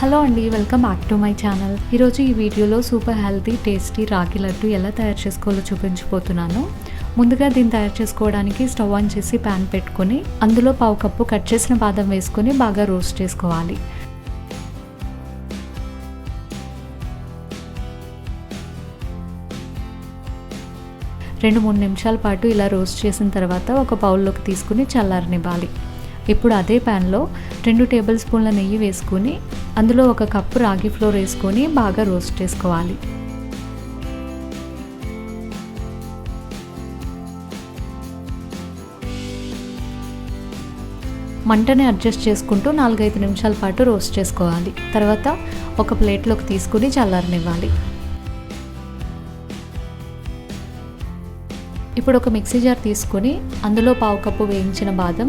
Hello అండి welcome back to my channel. ఈరోజు ఈ వీడియోలో సూపర్ హెల్తీ టేస్టీ రాగి లడ్డు ఎలా తయారు చేసుకోవాలో చూపించబోతున్నాను. ముందుగా దీన్ని తయారు చేసుకోవడానికి స్టవ్ ఆన్ చేసి ప్యాన్ పెట్టుకొని అందులో పావు కప్పు కట్ చేసిన బాదం వేసుకొని బాగా రోస్ట్ చేసుకోవాలి. రెండు మూడు నిమిషాల పాటు ఇలా రోస్ట్ చేసిన తర్వాత ఒక బౌల్లోకి తీసుకుని చల్లారనివ్వాలి. ఇప్పుడు అదే ప్యాన్లో రెండు టేబుల్ స్పూన్ల నెయ్యి వేసుకుని అందులో ఒక కప్పు రాగి ఫ్లోర్ వేసుకొని బాగా రోస్ట్ చేసుకోవాలి. మంటని అడ్జస్ట్ చేసుకుంటూ నాలుగైదు నిమిషాల పాటు రోస్ట్ చేసుకోవాలి. తర్వాత ఒక ప్లేట్లోకి తీసుకుని చల్లారనివ్వాలి. ఇప్పుడు ఒక మిక్సీ జార్ తీసుకొని అందులో పావు కప్పు వేయించిన బాదం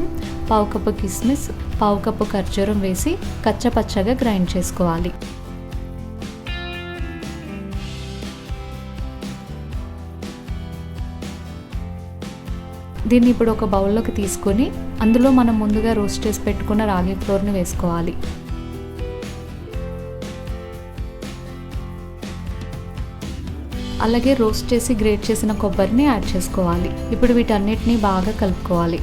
పావు కప్పు కిస్మిస్ పావు కప్పు ఖర్జూరం వేసి కచ్చపచ్చగా గ్రైండ్ చేసుకోవాలి. దీన్ని ఇప్పుడు ఒక బౌల్లోకి తీసుకొని అందులో మనం ముందుగా రోస్ట్ చేసి పెట్టుకున్న రాగి ఫ్లోర్ని వేసుకోవాలి. అలాగే రోస్ట్ చేసి గ్రేట్ చేసిన కొబ్బరిని యాడ్ చేసుకోవాలి. ఇప్పుడు వీటన్నిటిని బాగా కలుపుకోవాలి.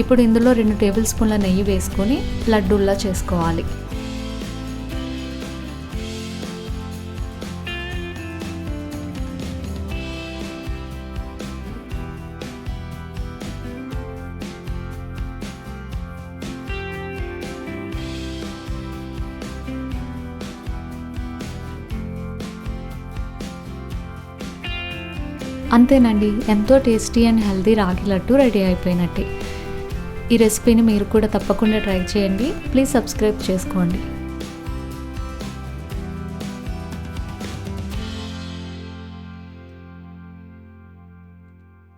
ఇప్పుడు ఇందులో రెండు టేబుల్ స్పూన్ల నెయ్యి వేసుకొని లడ్డూల్లా చేసుకోవాలి. అంతేనండి ఎంతో టేస్టీ అండ్ హెల్దీ రాగి లడ్డు రెడీ అయిపోయినట్టే. ఈ రెసిపీని మీరు కూడా తప్పకుండా ట్రై చేయండి. ప్లీజ్ సబ్స్క్రైబ్ చేసుకోండి.